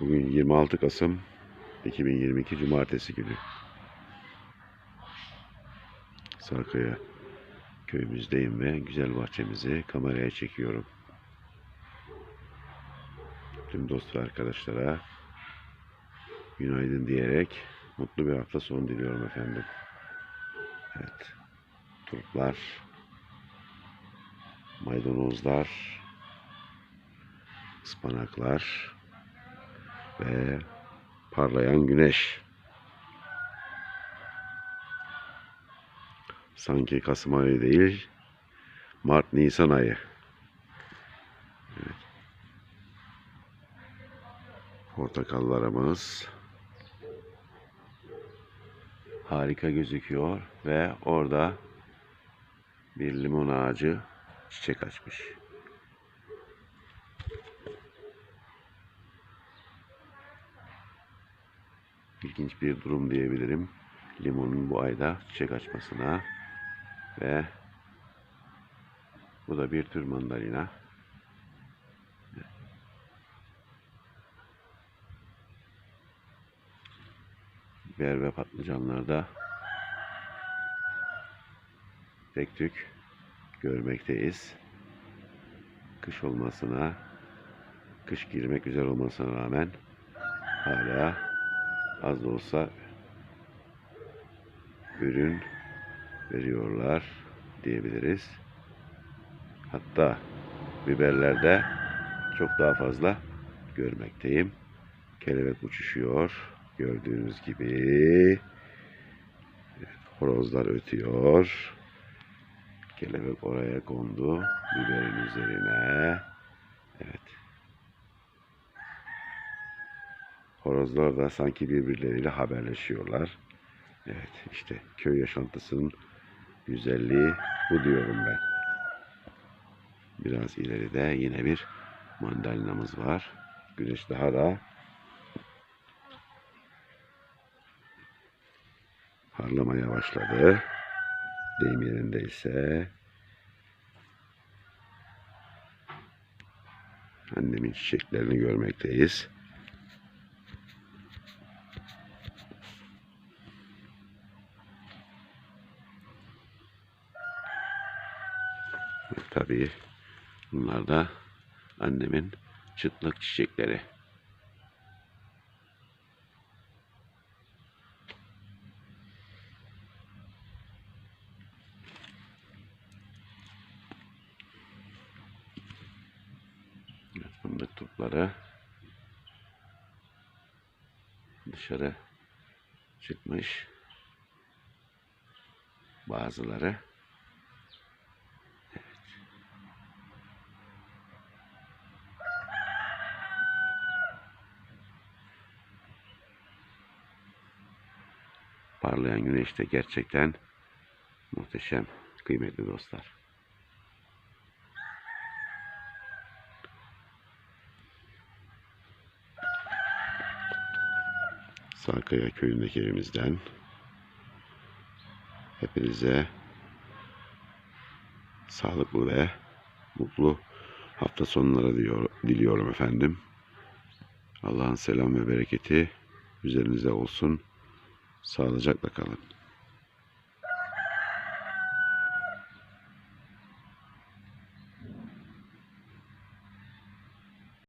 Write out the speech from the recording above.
Bugün 26 Kasım 2022 Cumartesi günü. Sarkaya köyümüzdeyim ve güzel bahçemizi kameraya çekiyorum. Tüm dost ve arkadaşlara günaydın diyerek mutlu bir hafta sonu diliyorum efendim. Evet. Turplar, maydanozlar, ıspanaklar ve parlayan güneş. Sanki Kasım ayı değil, Mart Nisan ayı. Evet. Portakallarımız harika gözüküyor ve orada bir limon ağacı çiçek açmış. İlginç bir durum diyebilirim. Limonun bu ayda çiçek açmasına ve bu da bir tür mandalina. Biber ve patlıcanlarda tek tük görmekteyiz. Kış olmasına, kış girmek üzere olmasına rağmen hala az da olsa ürün veriyorlar diyebiliriz. Hatta biberlerde çok daha fazla görmekteyim. Kelebek uçuşuyor. Gördüğünüz gibi horozlar ötüyor. Kelebek oraya kondu. Biberin üzerine. Evet. Horozlar da sanki birbirleriyle haberleşiyorlar. Evet işte köy yaşantısının güzelliği bu diyorum ben. Biraz ileride yine bir mandalinamız var. Güneş daha da parlamaya başladı. Deyim yerindeyse annemin çiçeklerini görmekteyiz. Tabii bunlar da annemin çıtlak çiçekleri. Fındık turpları dışarı çıkmış. Bazıları parlayan güneş de gerçekten muhteşem kıymetli dostlar. Sarkaya köyündeki evimizden hepinize sağlıklı ve mutlu hafta sonları diyor, diliyorum efendim. Allah'ın selam ve bereketi üzerinize olsun. Sağlıcakla kalın.